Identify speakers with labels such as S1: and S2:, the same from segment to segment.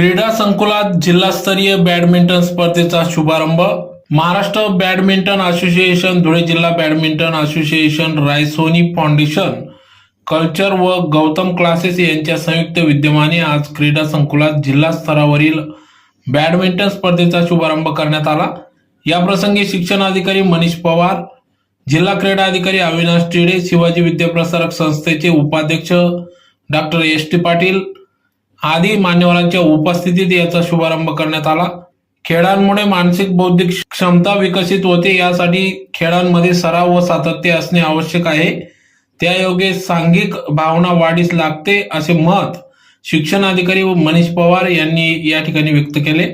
S1: क्रीडा संकुलात जिल्हास्तरीय बॅडमिंटन स्पर्धेचा शुभारंभ. महाराष्ट्र बॅडमिंटन असोसिएशन धुळे जिल्हा badminton association Raisoni foundation culture व गौतम क्लासेस यांच्या संयुक्त विद्यमाने आज क्रीडा संकुलात जिल्हा स्तरावरील बॅडमिंटन स्पर्धेचा शुभारंभ करण्यात आला. या प्रसंगी शिक्षण अधिकारी मनीष पवार जिल्हा क्रीडा अधिकारी अविनाश टिडे शिवाजी विद्याप्रसारक संस्थेचे उपाध्यक्ष डॉक्टर एस टी पाटील आदी मान्यवरांच्या उपस्थितीत याचा शुभारंभ करण्यात आला. खेळांमुळे मानसिक बौद्धिक क्षमता विकसित होते यासाठी खेळांमध्ये सराव व सातत्य असणे आवश्यक आहे. त्यायोगे सांघिक भावना वाढीस लागते असे मत शिक्षण अधिकारी व मनीष पवार यांनी या ठिकाणी व्यक्त केले.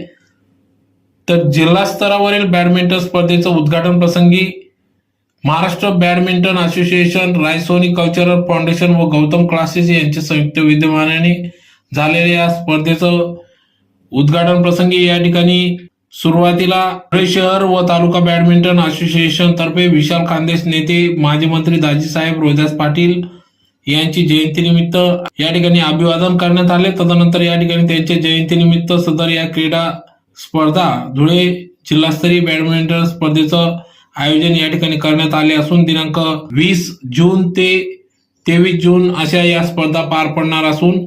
S1: तर जिल्हा स्तरावरील बॅडमिंटन स्पर्धेचं उद्घाटन प्रसंगी Maharashtra badminton association Raisoni cultural foundation व गौतम क्लासेस यांच्या संयुक्त विद्यमानाने झालेल्या या स्पर्धेचं उद्घाटन प्रसंगी या ठिकाणी सुरुवातीला धुळे शहर व तालुका बॅडमिंटन असोसिएशन तर्फे विशाल खानदेश नेते माजी मंत्री दाजीसाहेब रोहिदास पाटील यांची जयंतीनिमित्त या ठिकाणी अभिवादन करण्यात आले. तदनंतर या ठिकाणी त्यांच्या जयंतीनिमित्त सदर या क्रीडा स्पर्धा धुळे जिल्हास्तरीय बॅडमिंटन स्पर्धेचं आयोजन या ठिकाणी करण्यात आले असून दिनांक वीस जून ते तेवीस जून अशा या स्पर्धा पार पडणार असून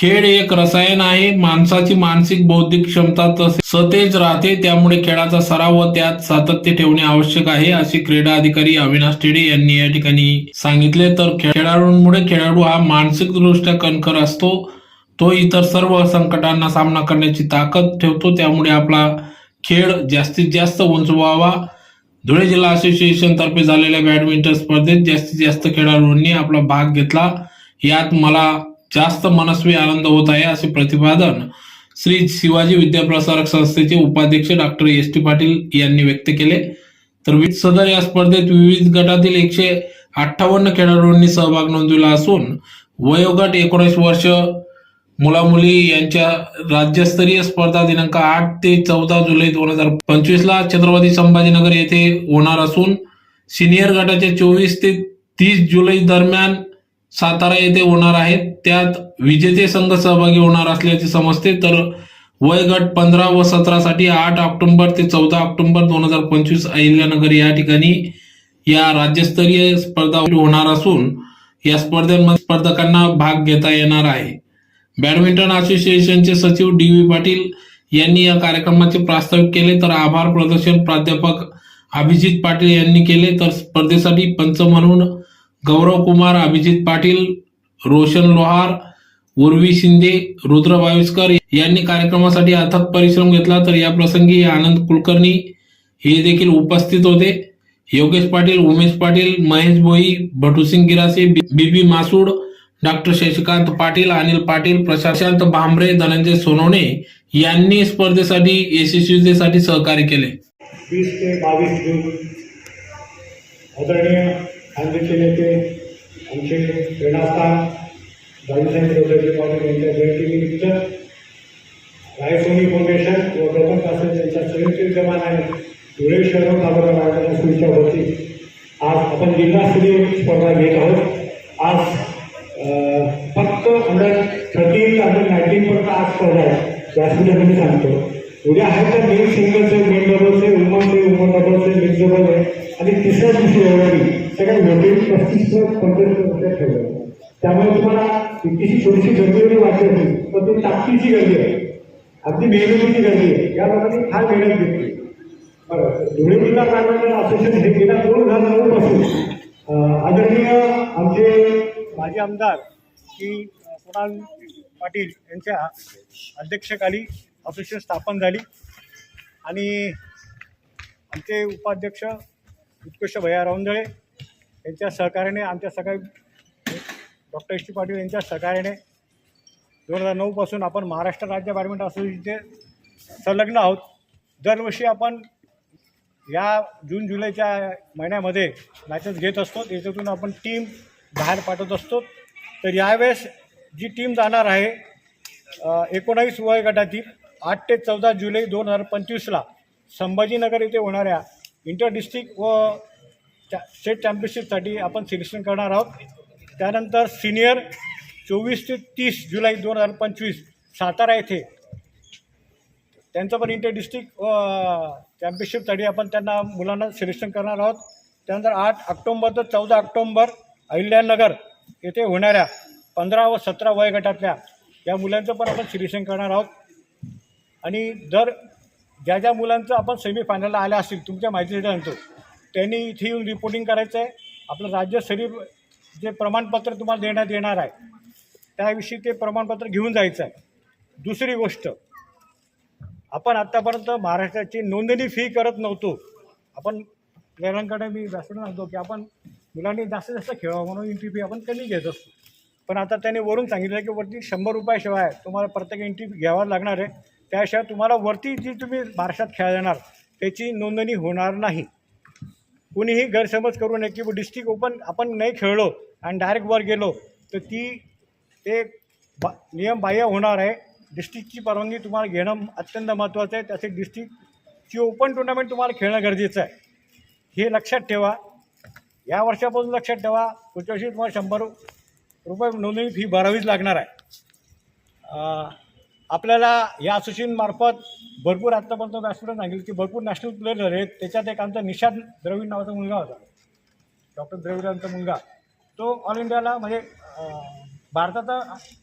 S1: खेळ एक रसायन आहे माणसाची मानसिक बौद्धिक क्षमता तसे सतेज राहते त्यामुळे खेळाचा सराव व त्यात सातत्य ठेवणे आवश्यक आहे असे क्रीडा अधिकारी अविनाश टेडे यांनी या ठिकाणी सांगितले. तर खेळाडूंमुळे खेळाडू हा मानसिक दृष्ट्या कणखर असतो तो इतर सर्व संकटांना सामना करण्याची ताकद ठेवतो त्यामुळे आपला खेळ जास्तीत जास्त उंचवावा. धुळे जिल्हा असोसिएशन तर्फे झालेल्या बॅडमिंटन स्पर्धेत जास्तीत जास्त खेळाडूंनी आपला भाग घेतला. यात मला जास्त मनस्वी आनंद होत आहे असे प्रतिपादन श्री शिवाजी विद्याप्रसारक संस्थेचे उपाध्यक्ष डॉक्टर एस टी पाटील यांनी व्यक्त केले. तर वि- सदर या स्पर्धेत विविध गटातील एकशे अठ्ठावन्न खेळाडूंनी सहभाग नोंदविला असून वयोगट एकोणीस वर्ष मुलामुली यांच्या राज्यस्तरीय स्पर्धा दिनांक आठ ते चौदा जुलै दोन हजार पंचवीस ला छत्रपती संभाजीनगर येथे होणार असून सिनियर गटाचे चोवीस ते तीस जुलै दरम्यान सातारा येथे होणार आहेत त्यात विजेते संघ सहभागी होणार असल्याचे समजते. तर वयगट पंधरा व सतरासाठी आठ ऑक्टोबर ते चौदा ऑक्टोबर दोन हजार पंचवीस अहिल्यानगर या ठिकाणी या राज्यस्तरीय स्पर्धा होणार असून या स्पर्धेमध्ये स्पर्धकांना भाग घेता येणार आहे. बॅडमिंटन असोसिएशनचे सचिव डी व्ही पाटील यांनी या कार्यक्रमाचे प्रास्ताविक केले. तर आभार प्रदर्शन प्राध्यापक अभिजित पाटील यांनी केले. तर स्पर्धेसाठी पंच म्हणून गौरव कुमार अभिजित पाटील रोशन लोहार उर्वी शिंदे रुद्र बाविस्कर यांनी कार्यक्रमासाठी अथक परिश्रम घेतला. तर या प्रसंगी आनंद कुलकर्णी हे देखील उपस्थित होते. योगेश पाटील उमेश पाटील महेश भोई भटुसिंग गिरासे बीबी मासूड डॉक्टर शशिकांत पाटील अनिल पाटील प्रशांत भांबरे धनंजय सोनवणे यांनी स्पर्धेसाठी यशस्वीतेसाठी सहकार्य केले.
S2: वीस ते बावीस जून आदरणीय खानदेशचे नेते आमचे क्रीडास्थान दादासाहेब रोजगारी पाटील यांच्या जयंतीनिमित्त रायसोनी फाउंडेशन व गौतम असेल त्यांच्या संयुक्त विद्यमानाने धुळे शहर तालुका रायगड सुविधा होती. आज आपण जिल्हास्तरीय स्पर्धा घेत आहोत. आज फक्त अंडर थर्टीन अंडर नाईन्टीन पर्यंत आज स्पर्धा आहे. व्यासपीठामध्ये मी सांगतो. उद्या आहे तर मेन सिंगल्स आहे मेन डबल्स आहे वुमन आहे वुमन डबल्स आहे मिक्स डबल आहे आणि तिसऱ्या दिवशी रविवारी सगळ्या वेगळी पस्तीस पंधरा ठेवलं. त्यामुळे तुम्हाला इतकीशी थोडीशी गर्दी जरी वाटत नाही पण ती ताकदीची गर्दी आहे. अगदी मेहनतीची गर्दी आहे. या लोकांनी फार मेहनत घेतली. बरं धुळे जिल्हा कार्यालय असोसिएशन हे गेल्या दोन हजार नऊ आदरणीय आमचे माजी आमदार की कुणाल पाटील यांच्या अध्यक्षकाली असोसिएशन स्थापन झाली. आणि आमचे उपाध्यक्ष उत्कृष्ट भैया रावंदळे यांच्या सहकार्याने आमच्या सगळ्या डॉक्टर एस टी पाटील यांच्या सहकार्याने दोन हजार नऊपासून आपण महाराष्ट्र राज्य बॅडमिंटन असोसिएशनचे संलग्न आहोत. दरवर्षी आपण या जून जुलैच्या महिन्यामध्ये मॅचेस घेत असतो. त्याच्यातून आपण टीम बाहेर पाठवत असतो. तर यावेळेस जी टीम जाणार आहे एकोणावीस वय गटातील आठ ते चौदा जुलै दोन हजार पंचवीसला संभाजीनगर येथे होणाऱ्या इंटर डिस्ट्रिक्ट व चॅ स्टेट चॅम्पियनशिपसाठी आपण सिलेक्शन करणार आहोत. त्यानंतर सिनियर चोवीस ते तीस जुलै दोन हजार पंचवीस सातारा येथे त्यांचं पण इंटर डिस्ट्रिक्ट चॅम्पियनशिपसाठी आपण त्यांना मुलांना सिलेक्शन करणार आहोत. त्यानंतर आठ ऑक्टोंबर ते चौदा ऑक्टोंबर अहिल्यानगर येथे होणाऱ्या पंधरा व सतरा वयोगटातल्या या मुलांचं पण आपण सिलेक्शन करणार आहोत. आणि जर ज्या ज्या मुलांचं आपण सेमीफायनलला आल्या असतील तुमच्या माहितीसाठी आणतो त्यांनी इथे येऊन रिपोर्टिंग करायचं आहे आपलं राज्यस्तरीय जे प्रमाणपत्र तुम्हाला देण्यात येणार आहे त्याविषयी ते प्रमाणपत्र घेऊन जायचं आहे. दुसरी गोष्ट आपण आत्तापर्यंत महाराष्ट्राची नोंदणी फी करत नव्हतो. आपण प्लेयरांकडे मी व्यासपीठ सांगतो की आपण मुलांनी जास्तीत जास्त खेळावं म्हणून एंट्री फी आपण कमी घेत असतो. पण आता त्यांनी वरून सांगितलं की वरती शंभर रुपयाशिवाय तुम्हाला प्रत्येक एंट्री घ्यावा लागणार आहे. त्याशिवाय तुम्हाला वरती जी तुम्ही महाराष्ट्रात खेळा येणार त्याची नोंदणी होणार नाही. कुणीही गैरसमज करू नये की डिस्ट्रिक्ट ओपन आपण नाही खेळलो आणि डायरेक्ट वर गेलो तर ती ते बा नियम बाह्य होणार आहे. डिस्ट्रिक्टची परवानगी तुम्हाला घेणं अत्यंत महत्त्वाचं आहे. त्यासाठी डिस्ट्रिक्टची ओपन टुर्नामेंट तुम्हाला खेळणं गरजेचं आहे. हे लक्षात ठेवा. या वर्षापासून लक्षात ठेवा. पुढच्या वर्षी तुम्हाला शंभर रुपये नोंदणी फी भरावीच लागणार आहे. आपल्याला या असोसिएशनमार्फत भरपूर आत्तापर्यंत व्यासपीठात सांगितलं की भरपूर नॅशनल प्लेयर झाले आहेत. त्याच्यात एक आमचा निषाद द्रविड नावाचा मुलगा होता. डॉक्टर द्रविडांचा मुलगा. तो ऑल इंडियाला म्हणजे भारताचा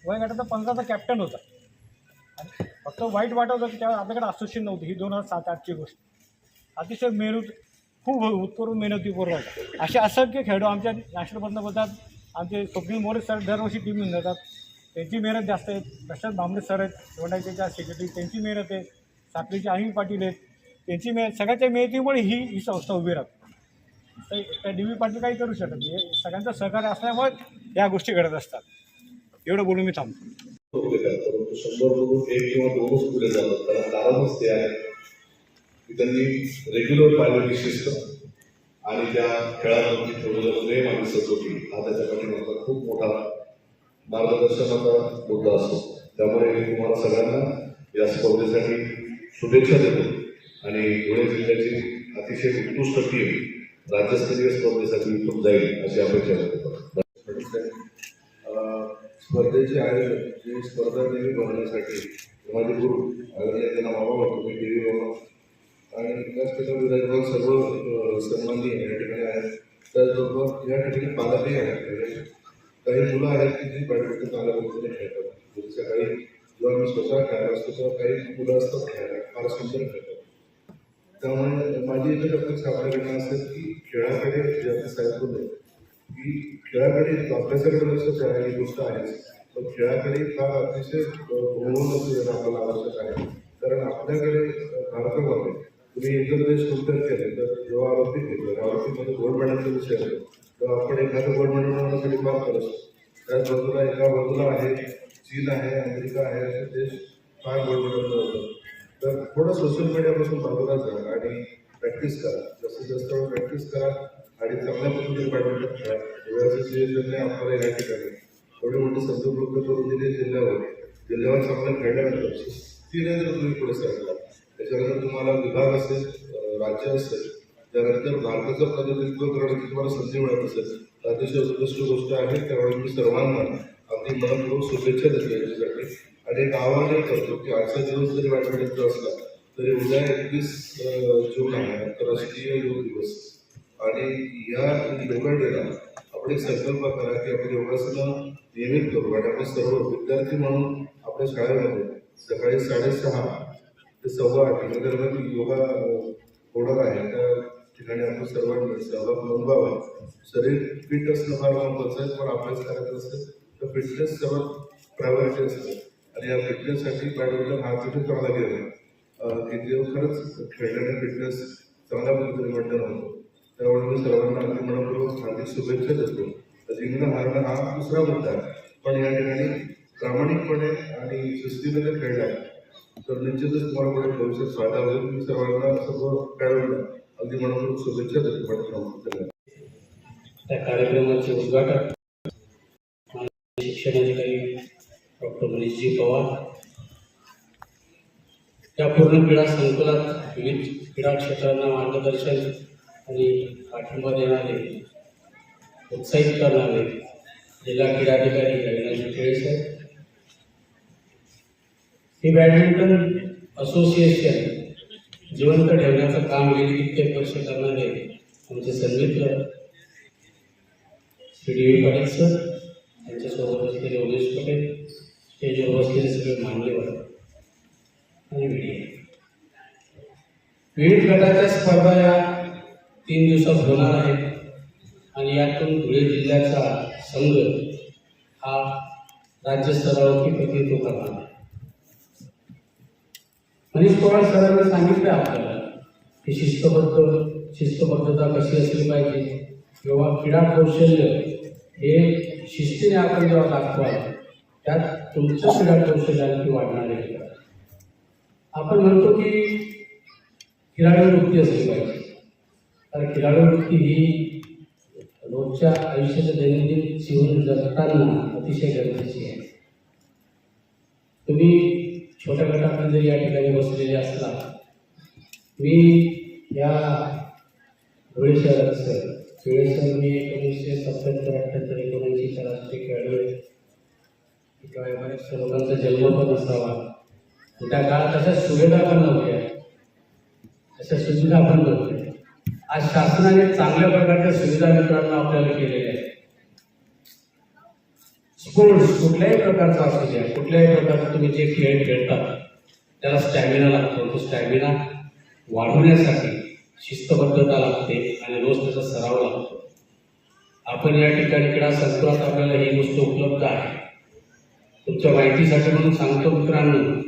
S2: वयगटाचा पंधराचा कॅप्टन होता. आणि फक्त वाईट वाटत होतं की त्यावेळेस आपल्याकडे असोसिएशन नव्हती. ही दोन हजार सात आठची गोष्ट. अतिशय मेहनत खूप उत्करून मेहनतीपूर्व होता. असे असंख्य खेळाडू आमच्या नॅशनल पंतप्रधान आमचे स्वप्नील मोरे सर दरवर्षी टीम घेऊन जातात त्यांची मेहनत जास्त आहे. प्रशांत भांबरे सर आहेत निवडायच्या सेक्रेटरी त्यांची मेहनत आहे. साखरीचे अनिल पाटील आहेत. त्यांची मेहनत सगळ्याच्या मेहनतीमुळे ही ही संस्था उभी राहते. तर त्या डी व्ही पाटील काही करू शकत नाही. सगळ्यांचं सहकार्य असल्यामुळे या गोष्टी घडत असतात. एवढं बोलून मी थांबतो.
S3: कारणच ते आहे की त्यांनी रेग्युलर पाहिलं शिस्त आणि त्या खेळामध्ये ठेवलेलं प्रेम आणि सचोटी हा त्याच्या पाठीमागचा खूप मोठा मार्गदर्शनाचा मुद्दा असतो. त्यामुळे मी तुम्हाला सगळ्यांना या स्पर्धेसाठी शुभेच्छा देतो. आणि धुळे जिल्ह्याची अतिशय उत्कृष्ट टीम राज्यस्तरीय स्पर्धेसाठी इथून जाईल अशी अपेक्षा करतो. स्पर्धेचे आयोजन जे स्पर्धा नेहमी भरण्यासाठी माझे गुरु आयोजन त्यांना बाबा म्हणतो मी टी व्ही बाबा आणि त्याचप्रकारे विराजमान सर्व अं, सन्माननीय या ठिकाणी आहेत. त्याचबरोबर या ठिकाणी पालकही आहेत. काही मुलं आहेत की जी बॅडमिंटन चांगल्या पद्धतीने खेळतात. म्हणजे सकाळी जेव्हा मी स्वतः खेळायला असतो तेव्हा काही मुलं असतात खेळायला फार सुंदर खेळतात. त्यामुळे माझी एकच अपेक्षा आपल्याकडनं असेल की खेळाकडे जे आपले साहेब की खेळाकडे अभ्यासाकडे लक्ष द्या ही गोष्ट आहेच पण खेळाकडे फार अतिशय बहुमत लक्ष देणं आपल्याला आवश्यक आहे. कारण आपल्याकडे भारतामध्ये तुम्ही इतर देश कंपेअर केले तर जेव्हा आरोपी घेतलं आरोपीमध्ये गोल्ड मेडलचा विषय आहे आपण एखादं गोल्ड मेडल मिळवण्यासाठी फार त्याच बाजूला एका बाजूला आहे चीन आहे अमेरिका आहे असे देश फार गोल्ड मेडल मिळवतात तर थोडं सोशल मीडियापासून बाजूला जा आणि प्रॅक्टिस करा. जास्तीत जास्त वेळ प्रॅक्टिस करा आणि चांगल्या पद्धतीने बॅडमिंटन खेळा डोळ्याचं आपल्याला या ठिकाणी थोडी मोठी संधी उपलब्ध करून दिली जिल्ह्यावर. जिल्ह्यावर चांगलं खेळल्यानंतर तिने जर तुम्ही पुढे सरकला त्याच्यानंतर तुम्हाला विभाग असेल राज्य असेल त्यानंतर भारताचं प्रतिनिधित्व करण्याची तुम्हाला संधी मिळत अतिशय उत्कृष्ट गोष्ट आहे. त्यामुळे मी सर्वांना मनपूर्वक शुभेच्छा देतो एक आवाहनही करतो की आजचा दिवस जरी बॅडमिंटनचा तरी उद्या एकवीस जून आहे. आंतरराष्ट्रीय योग दिवस. योगा डेला एक संकल्प करा की आपण योगासनं नियमित करू. आणि सर्व विद्यार्थी म्हणून आपल्या शाळेमध्ये सकाळी साडेसहा सव्वा आठ योगा होणार आहे. ठिकाणी आपण सर्वांनी सहभाग नोंदवावा शरीर फिट असणं फार महत्वाचं आहे पण अभ्यास करायचा असेल तर फिटनेस सर्वात प्रायोरिटी असते. आणि या फिटनेससाठी बॅडमिंटन हा तिथे चांगला गेम आहे की जे खरंच खेळल्याने फिटनेस चांगल्या पद्धतीने मेंटेन होतो. त्यामुळे मी सर्वांना अगदी मनपूर्वक हार्दिक शुभेच्छा देतो. जिंकणं हारणं हा दुसरा मुद्दा आहे. पण या ठिकाणी प्रामाणिकपणे आणि शिस्तीने जर खेळला तर निश्चितच तुम्हाला पुढे भविष्यात फायदा होईल. मी सर्वांना सर्व खेळवलं अगदी मनपूर्वक शुभेच्छा देतो
S4: त्या कार्यक्रमाचे उद्घाटन माननीय शिक्षण डॉक्टर मनीषजी पवार. या पूर्ण क्रीडा संकुलात विविध क्रीडा क्षेत्रांना मार्गदर्शन आणि पाठिंबा देणारे उत्साहित करणारे जिल्हा क्रीडाधिकारी अविनाश खेळे हे ही बॅडमिंटन असोसिएशन जिवंत ठेवण्याचं काम गेली कित्येक वर्ष करणारे आमचे Sanmitra Shri D V Patil sir त्यांच्यासोबत असलेले उमेश पटेल स्टेजवर बसलेले सगळे मान्यवर आणि मीडिया विविध गटाच्या स्पर्धा या तीन दिवसात होणार आहेत आणि यातून धुळे जिल्ह्याचा संघ हा राज्यस्तरावरती प्रतिनिधित्व करणार आहे. मनीष पवार सरांनी सांगितलं आपल्याला की शिस्तबद्ध शिस्तबद्धता कशी असली पाहिजे? किंवा क्रीडा कौशल्य हे शिस्तीने आपण जेव्हा दाखवाल त्यात तुमचं क्रीडा कौशल्य आणखी वाढणार आहे. आपण म्हणतो की खेळाडू वृत्ती असली पाहिजे. कारण खेळाडू वृत्ती ही रोजच्या आयुष्याचं दैनंदिन जीवन जगताना अतिशय गरजेची आहे. तुम्ही छोट्या गटामध्ये जरी या ठिकाणी बसलेले असला मी या धुळे शहराचं धुळे मी एकोणीसशे सत्त्याहत्तर अठ्ठ्याहत्तर एकोणऐंशी राष्ट्रीय खेळाडू आहे बऱ्याचशा लोकांचा जन्म पण असावा. त्या काळात अशा सुविधा पण नव्हत्या. अशा सुविधा पण नव्हत्या. आज शासनाने चांगल्या प्रकारच्या सुविधा मित्रांना आपल्याला केलेल्या आहेत. स्पोर्ट्स कुठल्याही प्रकारचा असू द्या. कुठल्याही प्रकारचा तुम्ही जे खेळ खेळता त्याला स्टॅमिना लागतो. तो स्टॅमिना वाढवण्यासाठी शिस्तबद्धता लागते आणि रोज त्याचा सराव लागतो. आपण या ठिकाणी क्रीडा संकुलात आपल्याला ही गोष्ट उपलब्ध आहे. तुमच्या माहितीसाठी म्हणून सांगतो मित्रांनो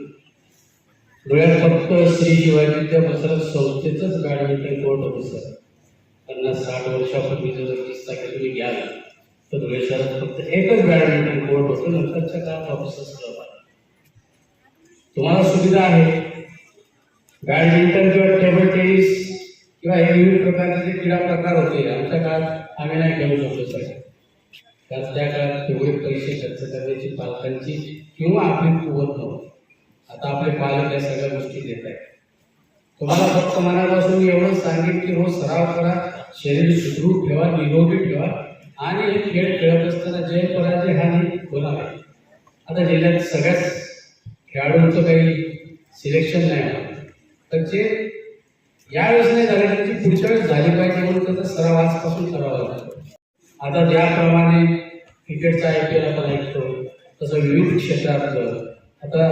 S4: डोळ्यात फक्त श्री शिवाजी विद्या प्रसारक संस्थेचंच बॅडमिंटन कोर्ट होतं सर. पन्नास साठ वर्षापूर्वी जर किस्सा की तुम्ही घ्याल तर धुळे शहरात फक्त एकच बॅडमिंटन कोर्ट होतं नंतरच्या काळात ऑफिसर्स क्लब तुम्हाला सुविधा आहे. बॅडमिंटन किंवा टेबल टेनिस किंवा हे विविध प्रकारचे जे क्रीडा प्रकार होते आमच्या काळात आम्ही नाही खेळू शकतो सर त्यात त्या काळात तेवढे पैसे खर्च करण्याची पालकांची किंवा आपली कुवत नव्हती. आता आपले पालक या सगळ्या गोष्टी देत आहेत. तुम्हाला फक्त मनापासून एवढं सांगेन की रोज सराव करा शरीर सुदृढ ठेवा निरोगी ठेवा. आणि हे खेळ खेळत असताना जय पराजय हा नाही बोलावे आता जिल्ह्यात सगळ्याच खेळाडूंचं काही सिलेक्शन नाही होणार तर जे यावेळेस नाही झालं त्यांची पुढच्या वेळेस झाली पाहिजे म्हणून त्याचा सराव आजपासून करावा लागतो. आता ज्याप्रमाणे क्रिकेटचा आय पी एल आपण ऐकतो तसं विविध क्षेत्रातलं आता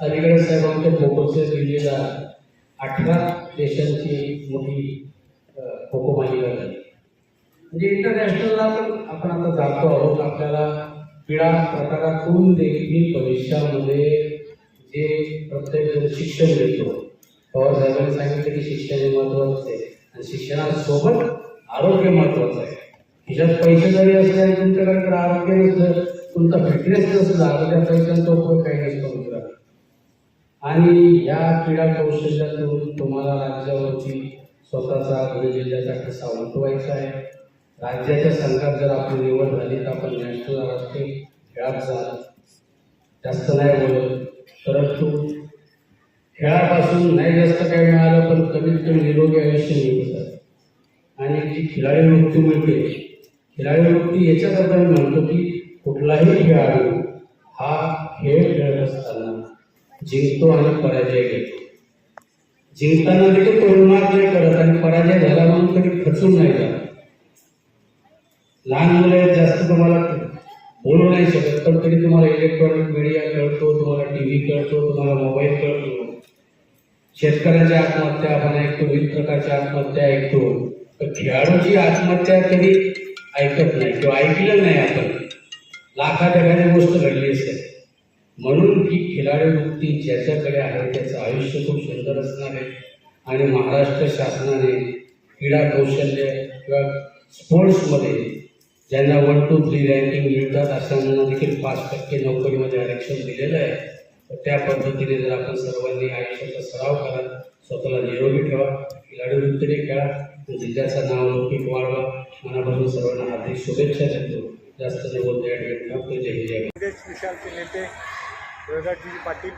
S4: अलीकडे साहेबांच्या खोखोचे दिलेला अठरा देशांची मोठी खो खो मालिका झाली. म्हणजे इंटरनॅशनलला पण आपण आता जातो आहोत. आपल्याला क्रीडा प्रकारातून देखील भविष्यामध्ये जे प्रत्येक जण शिक्षण घेतो पवार साहेबांनी सांगितलं की शिक्षण हे महत्वाचं आहे. आणि शिक्षणासोबत आरोग्य महत्वाचं आहे. खिशात पैसे जरी असले तुमच्याकडे तर आरोग्य नसलं तुमचा फिटनेस नसला तर त्या पैशांचा उपयोग काही नसतो मित्रांनो. आणि या क्रीडा कौशल्यातून तुम्हाला राज्यावरती स्वतःचा धुळे जिल्ह्याचा ठसा उमटवायचा आहे. राज्याच्या संघात जर आपली निवड झाली तर आपण नॅशनल राष्ट्रीय खेळात जाल जास्त नाही बोलत. परंतु खेळापासून नाही जास्त काही मिळालं पण कमीत कमी निरोगी आयुष्य निघतात आणि जी खिलाडी वृत्ती मिळते खिलाडी वृत्ती याच्याकरता मी म्हणतो की कुठलाही खेळाडू हा खेळ खेळत असताना जिंकतो आणि पराजय घेतो. जिंकताना देखील तोडमार नाही करत आणि पराजय झाला म्हणून कधी खचून नाही जात. लहान मुलं आहेत, जास्त तुम्हाला बोलू नाही शकत पण तरी तुम्हाला इलेक्ट्रॉनिक मीडिया कळतो तुम्हाला टी व्ही कळतो तुम्हाला मोबाईल कळतो. शेतकऱ्याच्या आत्महत्या आपण ऐकतो विविध प्रकारच्या आत्महत्या ऐकतो तर खेळाडूची आत्महत्या कधी ऐकत नाही किंवा ऐकलं नाही आपण. लाखात एखादी गोष्ट घडली असेल. म्हणून ही खिलाडी वृत्ती ज्याच्याकडे आहे त्याचं आयुष्य खूप सुंदर असणार आहे. आणि महाराष्ट्र शासनाने क्रीडा कौशल्य किंवा स्पोर्ट्समध्ये ज्यांना वन टू थ्री रँकिंग मिळतात अशांना देखील पाच टक्के नोकरीमध्ये आरक्षण दिलेलं आहे. तर त्या पद्धतीने जर आपण सर्वांनी आयुष्याचा सराव करा स्वतःला निरोगी ठेवा खिलाडी खेळा जिल्ह्याचं नाव लौकिक वाढवा. मनापासून सर्वांना हार्दिक शुभेच्छा देतो. जास्त जे बोलतो या ठिकाणी जय जय
S2: विशालचे नेते देवदासजी पाटील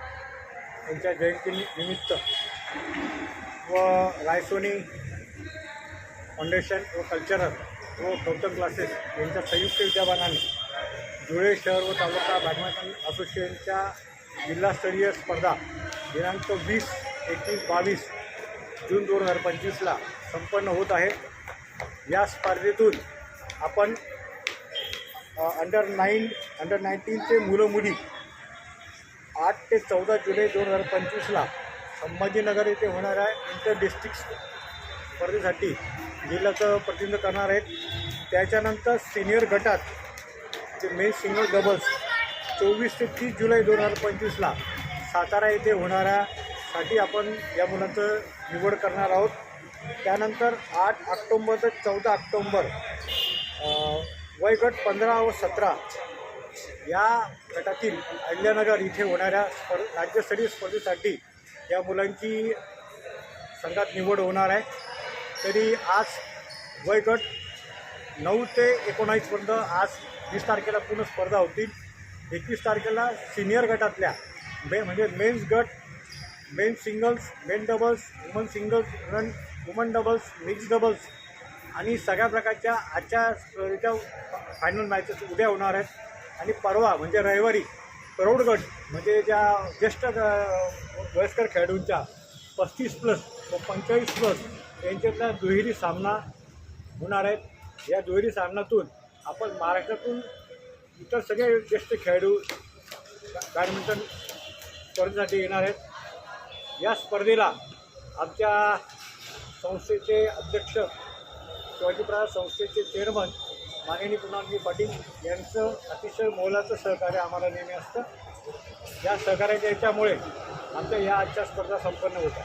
S2: यांच्या जयंतीनिमित्त व रायसोनी फाउंडेशन व कल्चरल व गौतम क्लासेस यांच्या संयुक्त विद्यमानाने धुळे शहर व तालुका बॅडमिंटन असोसिएशनच्या जिल्हास्तरीय स्पर्धा दिनांक वीस एकवीस बावीस जून दोन हजार पंचवीसला संपन्न होत आहे. या स्पर्धेतून आपण अंडर नाईन अंडर नाईन्टीनचे मुलं मुली आठ ते चौदा जुलै दोन हजार पंचवीसला संभाजीनगर येथे होणाऱ्या इंटर डिस्ट्रिक्ट स्पर्धेसाठी जिल्ह्याचं प्रतिनिधित्व करणार आहेत त्याच्यानंतर सिनियर गटात जे मेन सिंगल डबल्स चोवीस ते तीस जुलै दोन हजार पंचवीसला सातारा येथे होणाऱ्यासाठी आपण या मुलांचं निवड करणार आहोत. त्यानंतर आठ ऑक्टोंबर ते चौदा ऑक्टोंबर वयगट पंधरा व सतरा या गटातील अहिल्यानगर इथे होणाऱ्या स्पर् राज्यस्तरीय स्पर्धेसाठी या मुलांची संघात निवड होणार आहे. तरी आज वयगट नऊ ते एकोणावीसपर्यंत आज वीस तारखेला पूर्ण स्पर्धा होतील. एकवीस तारखेला सिनियर गटातल्या मे म्हणजे मेन्स गट men singles men doubles women singles run women doubles mix doubles आणि सगळ्या प्रकारच्या आजच्या स्पर्धेच्या फायनल मॅचेस उद्या होणार आहेत. आणि परवा म्हणजे रविवारी प्रौढगट म्हणजे ज्या ज्येष्ठ वयस्कर खेळाडूंच्या पस्तीस प्लस व पंचेचाळीस प्लस यांच्यातला दुहेरी सामना होणार आहेत या दुहेरी सामन्यातून आपण महाराष्ट्रातून इतर सगळे ज्येष्ठ खेळाडू बॅडमिंटन स्पर्धेसाठी येणार आहेत. या स्पर्धेला आमच्या संस्थेचे अध्यक्ष शिवाजीप्रसाद संस्थेचे चेअरमन माननीय पुनाजी पाटील यांचं अतिशय मोलाचं सहकार्य आम्हाला नेहमी असतं. या सहकार्याच्या याच्यामुळे आमच्या या आजच्या स्पर्धा संपन्न होत्या